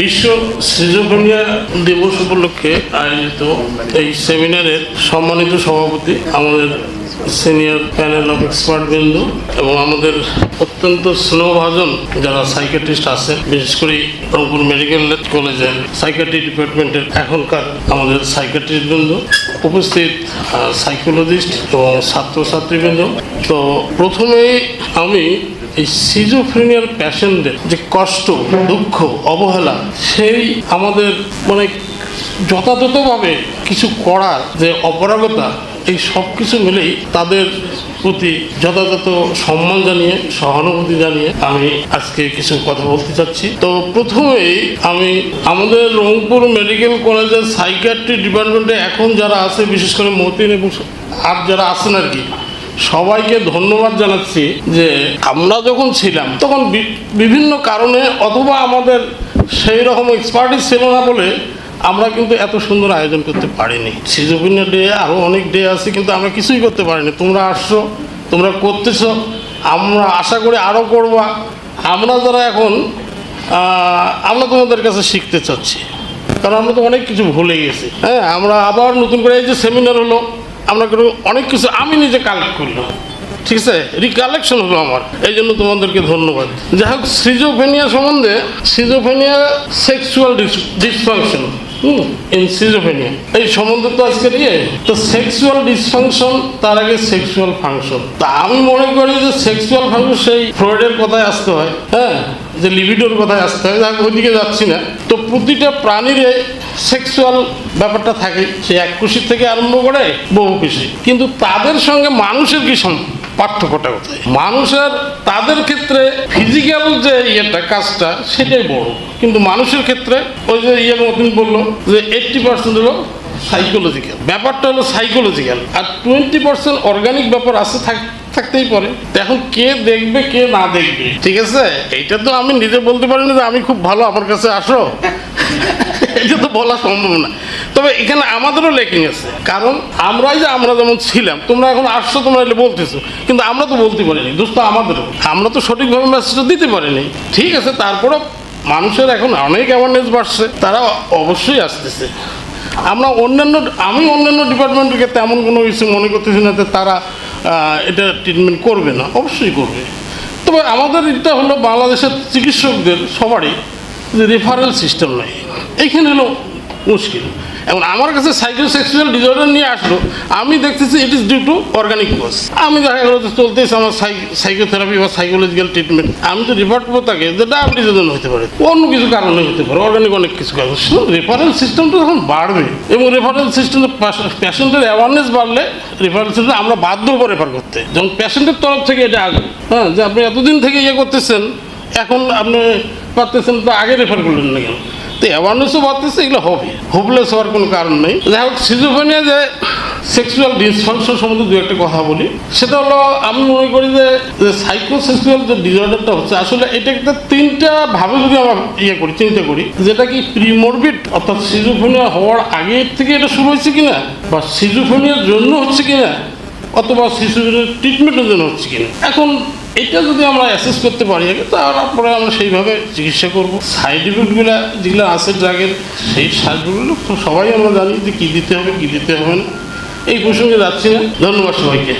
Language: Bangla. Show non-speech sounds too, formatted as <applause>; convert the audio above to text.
বিশ্ব সিজোফোনিয়া দিবস উপলক্ষে আয়োজিত এই সেমিনারের সম্মানিত সভাপতি আমাদের সিনিয়র প্যানেল অফ এক্সপার্ট বিন্দু এবং আমাদের অত্যন্ত স্নেহভাজন যারা সাইকেট্রিস্ট আছেন, বিশেষ করে রংপুর মেডিকেল কলেজের সাইকেট্রি ডিপার্টমেন্টের এখনকার আমাদের সাইকেট্রিস্ট বিন্দু, উপস্থিত সাইকোলজিস্ট এবং ছাত্রছাত্রীবৃন্দ। তো প্রথমেই আমি এই সিজোফ্রেনিয়ার প্যাশেন্টদের যে কষ্ট, দুঃখ, অবহেলা, সেই আমাদের মানে যথাযথভাবে কিছু করার যে অপরাগতা, এই সব কিছু মিলেই তাদের প্রতি যথাযথ সম্মান জানিয়ে, সহানুভূতি জানিয়ে আমি আজকে কিছু কথা বলতে চাচ্ছি। তো প্রথমেই আমি আমাদের রংপুর মেডিকেল কলেজের সাইকিয়াট্রি ডিপার্টমেন্টে এখন যারা আছে, বিশেষ করে মতিন এবং আর যারা আছেন আর কি সবাইকে ধন্যবাদ জানাচ্ছি যে আমরা যখন ছিলাম, তখন বিভিন্ন কারণে অথবা আমাদের সেই রকম এক্সপার্টিস ছিল না বলে আমরা কিন্তু এত সুন্দর আয়োজন করতে পারিনি। সিজোপিনিয়া ডে আরও অনেক ডে আছে, কিন্তু আমরা কিছুই করতে পারিনি। তোমরা আসছো, তোমরা করতেছ, আমরা আশা করি আরও করবা। আমরা যারা এখন আমরা তোমাদের কাছে শিখতে চাচ্ছি। কারণ আমরা তো অনেক কিছু ভুলে গেছি। হ্যাঁ আমরা আবার নতুন করে এই যে সেমিনার হলো আমরা অনেক কিছু আমি নিজে কালেক্ট করলাম। ঠিক আছে? রিকালেকশন হলো আমার। এই জন্য তোমাদেরকে ধন্যবাদ। যাই হোক সিজোফেনিয়া সম্বন্ধে সিজোফেনিয়া সেক্সুয়াল ডিসফাংশন এই সম্বন্ধে তো আজকে ইয়ে তো সেক্সুয়াল ডিসফাংশন তার আগে সেক্সুয়াল ফাংশন তা আমি মনে করি যে সেক্সুয়াল ফাংশন সেই ফ্রয়েডের কথায় আসতে হয় হ্যাঁ? যে লিবিডোর কথায় আসতে হয়, যাক, ওইদিকে যাচ্ছি না। তো প্রতিটা প্রাণীর সেক্সুয়াল ব্যাপারটা থাকে, সে এক খুশি থেকে আরম্ভ করে বহু খুশি কিন্তু তাদের সঙ্গে মানুষের কি সম পার্থক্যটা কোথায়? মানুষের, তাদের ক্ষেত্রে ফিজিক্যাল যে ইয়েটা, কাজটা, সেটাই বড়। কিন্তু মানুষের ক্ষেত্রে, ওই যে ইয়ের মতন বলল যে এইটটি পার্সেন্ট হলো সাইকোলজিক্যাল ব্যাপারটা হলো সাইকোলজিক্যাল আর টোয়েন্টি পার্সেন্ট অর্গানিক ব্যাপার আছে, থাক- থাকতেই পারে। এখন কে দেখবে, কে না দেখবে? ঠিক আছে? এইটা তো আমি নিজে বলতে পারি না যে আমি খুব ভালো আমার কাছে আসো। <laughs> এটা তো বলা সম্ভব না। তবে এখানে আমাদেরও লেকিং আছে। কারণ আমরাই যে আমরা যেমন ছিলাম, তোমরা এখন আসছো, তোমরা এলে বলতেছো। কিন্তু আমরা তো বলতে পারিনি, দোস্ত আমাদেরও। আমরা তো সঠিকভাবে মেসেজটা দিতে পারিনি। ঠিক আছে, তারপরও মানুষের এখন অনেক অ্যাওয়ারনেস বাড়ছে। তারা অবশ্যই আসতেছে। আমরা অন্যান্য, আমি অন্যান্য ডিপার্টমেন্টকে তেমন কোনো কিছু মনে করতেছি না যে তারা এটা ট্রিটমেন্ট করবে না, অবশ্যই করবে। তবে আমাদের এটা হলো বাংলাদেশের চিকিৎসকদের সবারই যে রেফারেল সিস্টেম নেই। এইখানে হলো মুশকিল। এখন আমার কাছে সাইকোসেক্সুয়াল ডিসঅর্ডার নিয়ে আসলো, আমি দেখতেছি it is due to organic cause আমি দেখা গেলো যে চলতেছে আমার সাইকোথেরাপি বা সাইকোলজিক্যাল ট্রিটমেন্ট আমি তো রিফার করব তাকে যে ডায়াবেটিসের জন্য হতে পারে। অন্য কিছু কারণে হতে পারে অর্গানিক অনেক কিছু কারণ। রেফারেল সিস্টেমটা তখন বাড়বে, এবং রেফারেন্স সিস্টেম প্যাশেন্টের অ্যাওয়ারনেস বাড়লে রেফারেন্স সিস্টেম আমরা বাধ্য হব রেফার করতে। যেমন পেশেন্টের তরফ থেকে এটা আগে হ্যাঁ যে আপনি এতদিন থেকে ইয়ে করতেছেন, এখন আপনি পারতেছেন তো আগে রেফার করলেন না কেন? তো অ্যাওয়ারনেসও বাড়তেছে, এগুলো হবে। হোপলেস হওয়ার কোনো কারণ নেই। যাই হোক সিজোফেনিয়া যে সেক্সুয়াল ডিসফাংশন সম্বন্ধে দু একটা কথা বলি, সেটা হলো আমি মনে করি যে সাইকোসেক্সুয়াল যে ডিসঅর্ডারটা হচ্ছে, আসলে এটা একটা তিনটা ভাবে যদি আমরা ইয়ে করি, চিন্তা করি, যেটা কি প্রিমোরবিড অর্থাৎ সিজোফেনিয়া হওয়ার আগে থেকে এটা শুরু হয়েছে কিনা, বা সিজোফেনিয়ার জন্য হচ্ছে কিনা, অথবা শিশুদের ট্রিটমেন্টের জন্য হচ্ছে কিনা। এখন এটা যদি আমরা অ্যাসেস করতে পারি, তারপরে আমরা সেইভাবে চিকিৎসা করব। সাইড ইফেক্টগুলো যেগুলো আছে ড্রাগের সেই সাইডগুলো তো সবাই আমরা জানি যে কী দিতে হবে, কী দিতে হবে না। এই প্রসঙ্গে যাচ্ছি না। ধন্যবাদ সবাইকে।